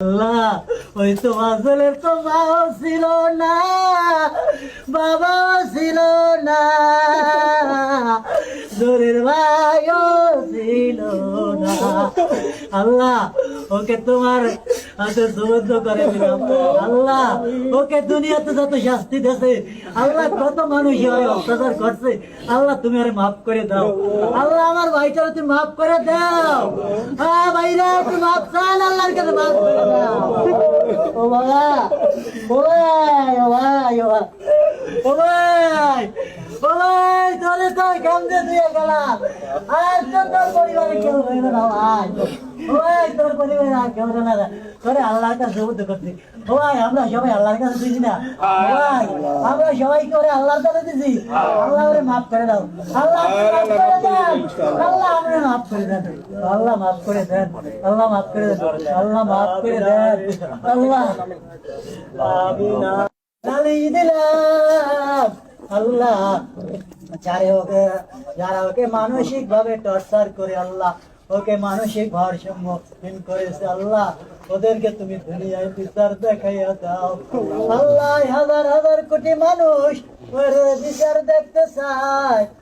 আল্লাহ, ওই তো আসলের তো মাও ছিল না, বাবাও ছিল না দূরের ভাইও ছিল না। আল্লাহ ওকে তোমার হাতে সুবদ্ধ করে দিলাম। আল্লাহ, ওকে দুনিয়াতে যত শাস্তি দেছে আল্লাহ কত মানুষ অত্যাচার করছে, আল্লাহ তুমি আরে মাফ করে দাও। আল্লাহ আমার ভাইটার তুমি মাফ করে দাও। হ্যাঁ ভাইরা, তুমি মাফ চান, আল্লাহর কাছে মাফ করে দাও। ও বাবা ও ভাই ও ভাই ও ভাই ও ভাই তো আর তোর পরিবারে কেউ হইবে না, ভাই। তোর কেউ না। আমরা সবাই দিছি না। আমরা সবাই দিছি? আল্লাহ মাফ করে আল্লাহ ওকে যারা ওকে মানসিক ভাবে টর্চার করে, আল্লাহ। ওকে মানসিক ভারসাম্যহীন করেছে আল্লাহ। ওদেরকে তুমি দুনিয়ায় বিচার দেখাইয়া দাও। আল্লাহ হাজার হাজার কোটি মানুষ বিচার দেখতে চায়।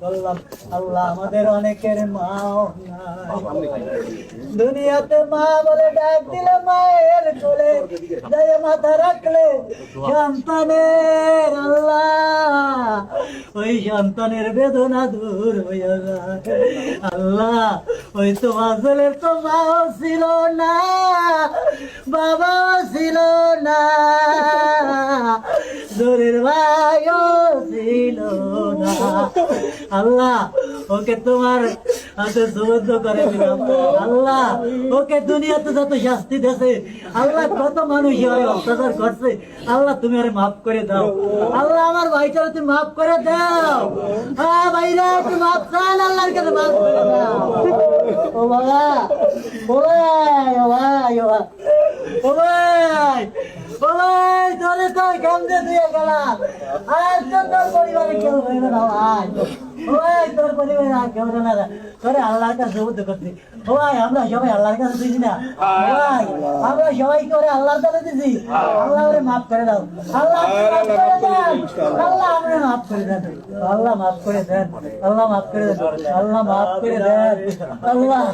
করলাম আল্লাহ আমাদের অনেকের মাও দুনিয়াতে মা বলে ডাক দিলে মায়ের কোলে যায় মাথা রাখলে সন্তানের আল্লাহ। ওই সন্তানের বেদনা দূর হইয়া যায়। আল্লাহ ওই তো আসলের তো মাও ছিল না। বাবাও দূরের ভাইও ছিল আল্লাহ, ওকে তোমার হাতে সুবদ্ধ করে দিলাম। আল্লাহ, ওকে দুনিয়াতে যত শাস্তি দেছে আল্লাহ কত মানুষ অত্যাচার করছে, আল্লাহ তুমি আরে মাফ করে দাও। আল্লাহ, আমার ভাইটার তুমি মাফ করে দাও। হ্যাঁ ভাইরা, তুমি মাফ চান, আল্লাহর কাছে মাফ করে দাও। ও বাবা, ও ভাই ও ভাই ও ভাই ও ভাই ও ভাই। গেলাম। আর তো তোর পরিবারে কেউ হইবে না ভাই। ও ভাই তোর পরিবারে আর কেউ না তোরে আল্লাহর কাছে করছি। আমরা সবাই আল্লাহর কাছে দিছি না? ভাই আমরা সবাই করে আল্লাহর কাছে দিছি? আল্লাহ ওরে মাফ করে দাও। আল্লাহ মাফ করে দেন। আল্লাহ আমরা মাফ করে দেন। আল্লাহ মাফ করে দেন। আল্লাহ মাফ করে দেন। আল্লাহ মাফ করে দেন। আল্লাহ।